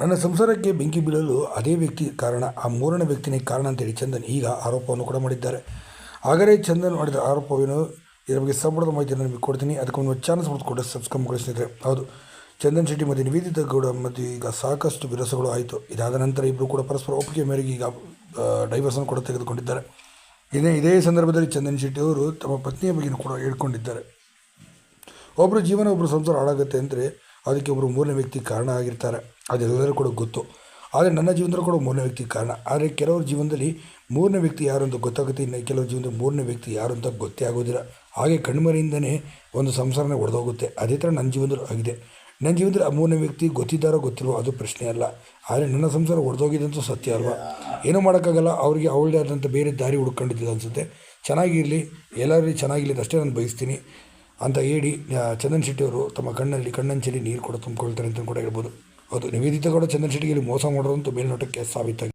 ನನ್ನ ಸಂಸಾರಕ್ಕೆ ಬೆಂಕಿ ಬೀಳಲು ಅದೇ ವ್ಯಕ್ತಿ ಕಾರಣ, ಆ ಮೂರನೇ ವ್ಯಕ್ತಿನೇ ಕಾರಣ ಅಂತೇಳಿ ಚಂದನ್ ಈಗ ಆರೋಪವನ್ನು ಕೂಡ ಮಾಡಿದ್ದಾರೆ. ಆಗಲೇ ಚಂದನ್ ಮಾಡಿದ ಆರೋಪವೇನು? ಇದರ ಬಗ್ಗೆ ಸಂಪೂರ್ಣ ಮಾಹಿತಿಯನ್ನು ನಿಮಗೆ ಕೊಡ್ತೀನಿ. ಅದಕ್ಕೆ ಒಂದು ಚಾನಲ್ ಮಾಡಿಕೊಂಡು ಸಬ್ಸ್ಕ್ರೈಬ್ ಮಾಡಿ ಸ್ನೇಹಿತರೆ. ಹೌದು, ಚಂದನ್ ಶೆಟ್ಟಿ ಮತ್ತು ನಿವೇದಿತ ಗೌಡ ಮತ್ತು ಈಗ ಸಾಕಷ್ಟು ವಿರಸಗಳು ಆಯಿತು. ಇದಾದ ನಂತರ ಇಬ್ಬರು ಕೂಡ ಪರಸ್ಪರ ಒಪ್ಪಿಗೆ ಮೇರೆಗೆ ಈಗ ಡೈವರ್ಸನ್ನು ಕೂಡ ತೆಗೆದುಕೊಂಡಿದ್ದಾರೆ. ಇದೇ ಇದೇ ಸಂದರ್ಭದಲ್ಲಿ ಚಂದನ್ ಶೆಟ್ಟಿ ಅವರು ತಮ್ಮ ಪತ್ನಿಯ ಬಗ್ಗೆಯೂ ಕೂಡ ಹೇಳ್ಕೊಂಡಿದ್ದಾರೆ. ಒಬ್ಬರು ಜೀವನ ಒಬ್ಬರು ಸಂಸಾರ ಹಾಳಾಗುತ್ತೆ ಅಂದರೆ ಅದಕ್ಕೆ ಒಬ್ಬರು ಮೂರನೇ ವ್ಯಕ್ತಿ ಕಾರಣ ಆಗಿರ್ತಾರೆ. ಅದೆಲ್ಲರೂ ಕೂಡ ಗೊತ್ತು. ಆದರೆ ನನ್ನ ಜೀವನದಲ್ಲೂ ಕೂಡ ಮೂರನೇ ವ್ಯಕ್ತಿ ಕಾರಣ. ಆದರೆ ಕೆಲವ್ರ ಜೀವನದಲ್ಲಿ ಮೂರನೇ ವ್ಯಕ್ತಿ ಯಾರು ಅಂತ ಗೊತ್ತಾಗುತ್ತೆ. ಇನ್ನು ಕೆಲವ್ರ ಜೀವನದಲ್ಲಿ ಮೂರನೇ ವ್ಯಕ್ತಿ ಯಾರು ಅಂತ ಗೊತ್ತೇ ಆಗೋದಿಲ್ಲ. ಹಾಗೆ ಕಣ್ಮರೆಯಿಂದನೇ ಒಂದು ಸಂಸಾರನೇ ಒಡೆದೋಗುತ್ತೆ. ಅದೇ ಥರ ನನ್ನ ಜೀವನದಲ್ಲೂ ಆಗಿದೆ. ನನ್ನ ಜೀವನದಲ್ಲಿ ಆ ಮೂರನೇ ವ್ಯಕ್ತಿ ಗೊತ್ತಿದ್ದಾರೋ ಗೊತ್ತಿರೋ ಅದು ಪ್ರಶ್ನೆ ಅಲ್ಲ. ಆದರೆ ನನ್ನ ಸಂಸಾರ ಒಡೆದೋಗಿದಂತೂ ಸತ್ಯ ಅಲ್ವಾ? ಏನೂ ಮಾಡೋಕ್ಕಾಗಲ್ಲ. ಅವರಿಗೆ ಅವಳದೇ ಆದಂಥ ಬೇರೆ ದಾರಿ ಹುಡ್ಕೊಂಡಿದ್ದಿಲ್ಲ ಅನಿಸುತ್ತೆ. ಚೆನ್ನಾಗಿರಲಿ. ಎಲ್ಲರೂ ಚೆನ್ನಾಗಿರಲಿ ಅಷ್ಟೇ ನಾನು ಬಯಸ್ತೀನಿ. ಅಂತ ಹೇಳಿ ಚಂದನ್ ಶೆಟ್ಟಿ ಅವರು ತಮ್ಮ ಕಣ್ಣಲ್ಲಿ ಕಣ್ಣಂಚಲ್ಲಿ ನೀರು ಕೂಡ ತುಂಬಿಕೊಳ್ತಾರೆ ಅಂತ ಕೂಡ ಹೇಳ್ಬೋದು. ಅದು ನಿವೇದಿತ ಕೂಡ ಚಂದನ್ ಶೆಟ್ಟಿಗೆ ಇಲ್ಲಿ ಮೋಸ ಮಾಡೋದಂತೂ ಮೇಲ್ನೋಟಕ್ಕೆ ಸಾಬೀತಾಗಿದೆ